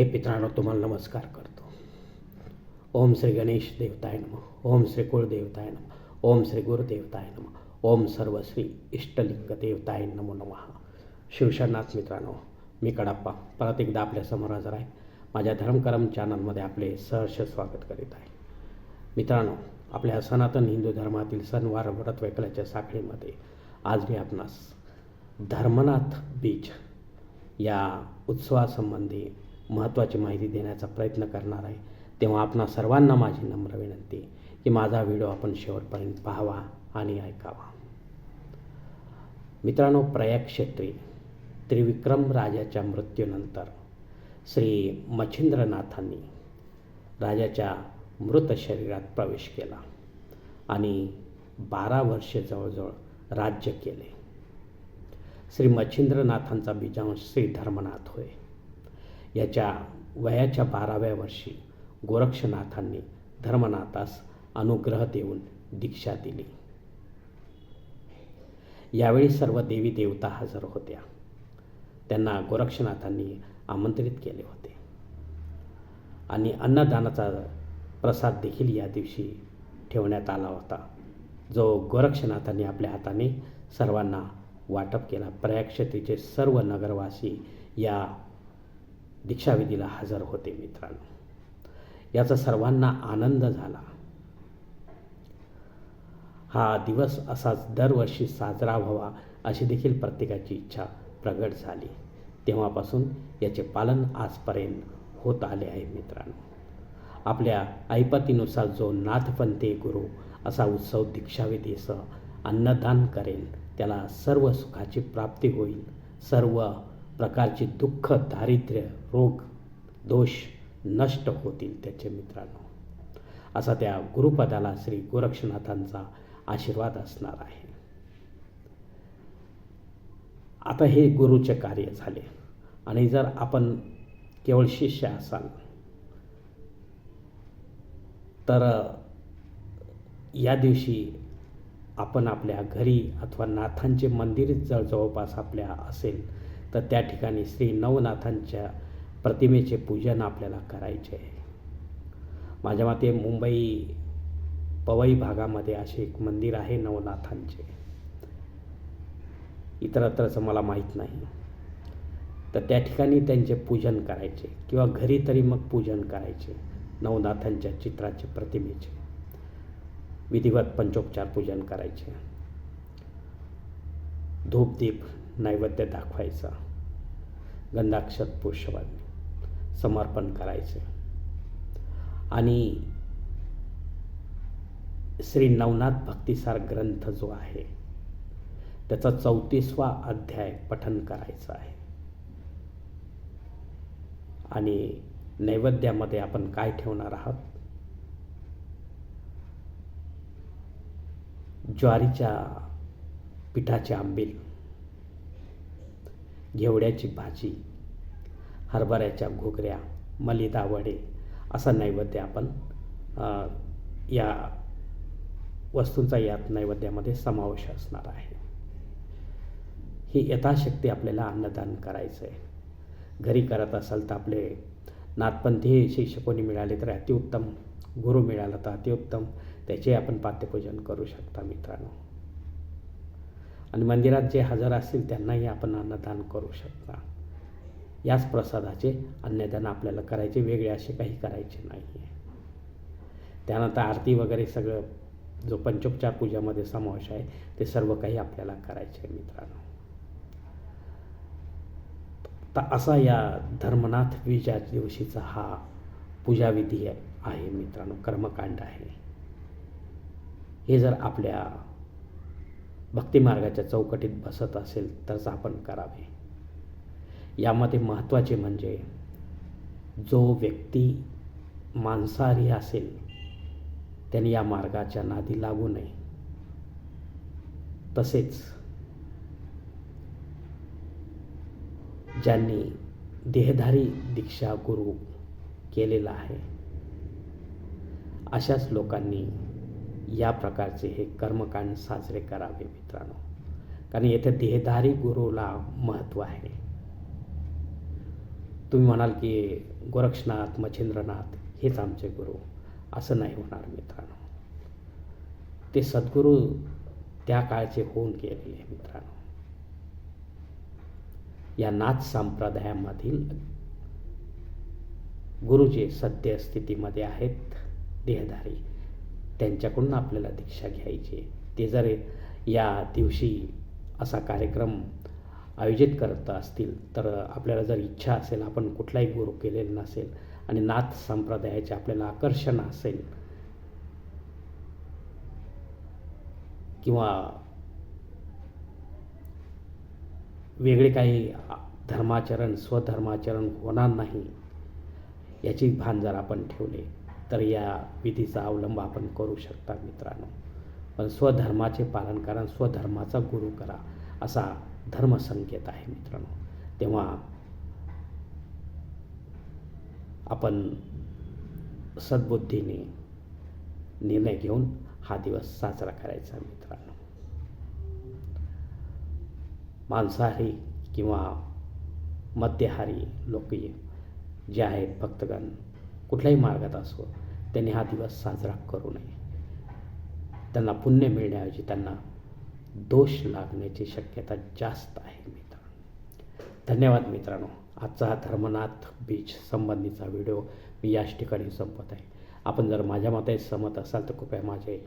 हे पित्रांनो तुम्हाला नमस्कार करतो. ओम श्री गणेश देवताय नम. ओम श्री कुळदेवताय नम. ओम श्री गुरुदेवताय नम. ओम सर्व श्री इष्टलिंग देवताय नमो नमः. शिवशरणाच मित्रांनो मी कडाप्पा. परत एकदा आपल्यासमोर हजर आहे. माझ्या धर्मकरम चॅनलमध्ये आपले सहर्ष स्वागत करीत आहे. मित्रांनो आपल्या सनातन हिंदू धर्मातील सणवार व्रत वैकल्याच्या साखळीमध्ये आज मी आपणास धर्मनाथ बीच या उत्सवासंबंधी महत्त्वाची माहिती देण्याचा प्रयत्न करणार आहे. तेव्हा आपणा सर्वांना माझी नम्र विनंती की माझा व्हिडिओ आपण शेवटपर्यंत पाहावा आणि ऐकावा. मित्रांनो प्रयाग क्षेत्री त्रिविक्रम राजाच्या मृत्यूनंतर श्री मच्छिंद्रनाथांनी राजाच्या मृत शरीरात प्रवेश केला आणि बारा वर्षे जवळजवळ राज्य केले. श्री मच्छिंद्रनाथांचा बीजांश श्री धर्मनाथ होय. याच्या वयाच्या बाराव्या वर्षी गोरक्षनाथांनी धर्मनाथास अनुग्रह देऊन दीक्षा दिली. यावेळी सर्व देवी देवता हजर होत्या. त्यांना गोरक्षनाथांनी आमंत्रित केले होते. आणि अन्नदानाचा प्रसाद देखील या दिवशी ठेवण्यात आला होता. जो गोरक्षनाथांनी आपल्या हाताने सर्वांना वाटप केला. प्रयागक्षेत्रीचे सर्व नगरवासी या दीक्षाविधीला हजर होते मित्रांनो. याचा सर्वांना आनंद झाला. हा दिवस असाच दरवर्षी साजरा व्हावा अशी देखील प्रत्येकाची इच्छा प्रगट झाली. तेव्हापासून याचे पालन आजपर्यंत होत आले आहे मित्रांनो. आपल्या ऐपतीनुसार जो नाथपंथी गुरु असा उत्सव दीक्षाविधीसह अन्नदान करेल त्याला सर्व सुखाची प्राप्ती होईल. सर्व प्रकारची दुःख दारिद्र्य रोग दोष नष्ट होतील त्याचे मित्रांनो. असा त्या गुरुपदाला श्री गोरक्षनाथांचा आशीर्वाद असणार आहे. आता हे गुरुचे कार्य झाले. आणि जर आपण केवळ शिष्य असाल तर या दिवशी आपण आपल्या घरी अथवा नाथांचे मंदिर जर जवळपास आपल्या असेल तर त्या ठिकाणी श्री नवनाथांच्या प्रतिमेचे पूजन आपल्याला करायचे आहे. माझ्या मते मुंबई पवई भागामध्ये असे एक मंदिर आहे नवनाथांचे. इतरत्रचं मला माहीत नाही. तर त्या ठिकाणी त्यांचे पूजन करायचे किंवा घरी तरी मग पूजन करायचे नवनाथांच्या चित्राचे प्रतिमेचे. विधिवत पंचोपचार पूजन करायचे. धूपदीप नैवेद्य दाखवायचा. गंधाक्षत पुष्पवाद समर्पण करायचे. आणि श्री नवनाथ भक्तिसार ग्रंथ जो आहे त्याचा चौतीसवा अध्याय पठन करायचा आहे. आणि नैवेद्यामध्ये आपण काय ठेवणार आहात? ज्वारीच्या पिठाचे आंबील. घेवड्याची भाजी हरभऱ्याच्या घुगऱ्या मलिदा वडे असा नैवेद्य आपण या वस्तूंचा यात नैवेद्यामध्ये समावेश असणार आहे. ही यथाशक्ती आपल्याला अन्नदान करायचं आहे घरी करत असाल तर आपले नाथपंथी शिक्षकोनी मिळाले तर अतिउत्तम गुरु मिळाला तर अतिउत्तम त्याचे आपण पात्यपूजन करू शकता मित्रांनो. आणि मंदिरात जे हजर असतील त्यांनाही आपण अन्नदान करू शकता. याच प्रसादाचे अन्नदान आपल्याला करायचे वेगळे असे काही करायचे नाही आहे त्यानंतर आरती वगैरे सगळं जो पंचोपचार पूजामध्ये समावेश आहे ते सर्व काही आपल्याला करायचे आहे मित्रांनो. तर असा या धर्मनाथ विजया दिवशीचा हा पूजाविधी आहे मित्रांनो कर्मकांड आहे. हे जर आपल्या भक्तिमार्गाच्या चौकटीत बसत असेल तरच आपण करावे. यामध्ये महत्त्वाचे म्हणजे जो व्यक्ती मांसाहारी असेल त्याने या मार्गाच्या नादी लागू नये. तसेच ज्यांनी देहधारी दीक्षा गुरु केलेला आहे अशाच लोकांनी या प्रकारचे हे कर्मकांड साजरे करावे मित्रांनो. कारण येथे देहधारी गुरुला महत्त्व आहे. तुम्ही म्हणाल की गोरक्षनाथ मच्छिंद्रनाथ हेच आमचे गुरु. असं नाही होणार मित्रांनो. ते सद्गुरू त्या काळचे होऊन गेलेले मित्रांनो. या नाथ संप्रदायामधील गुरु जे आहेत देहधारी. त्यांच्याकडून आपल्याला दीक्षा घ्यायची आहे. ते जर या दिवशी असा कार्यक्रम आयोजित करत असतील तर आपल्याला जर इच्छा असेल आपण कुठलाही गुरु केलेला नसेल आणि नाथ संप्रदायाचे आपल्याला आकर्षण असेल किंवा वेगळे काही धर्माचरण स्वधर्माचरण होणार नाही याची भान जर आपण ठेवले तर या विधीचा अवलंब आपण करू शकता मित्रांनो. पण स्वधर्माचे पालन करा स्वधर्माचा गुरु करा असा धर्मसंकेत आहे मित्रांनो. तेव्हा आपण सद्बुद्धीने निर्णय घेऊन हा दिवस साजरा करायचा मित्रांनो. मांसाहारी किंवा मद्यहारी लोक जे आहेत भक्तगण कुठल्याही मार्गात असो त्यांनी हा दिवस साजरा करू नये. त्यांना पुण्य मिळण्याऐवजी त्यांना दोष लागण्याची शक्यता जास्त आहे मित्रांनो. धन्यवाद मित्रांनो. आजचा हा धर्मनाथ बीच संबंधीचा व्हिडिओ मी याच ठिकाणी संपत आहे. आपण जर माझ्या मते सहमत असाल तर कृपया माझे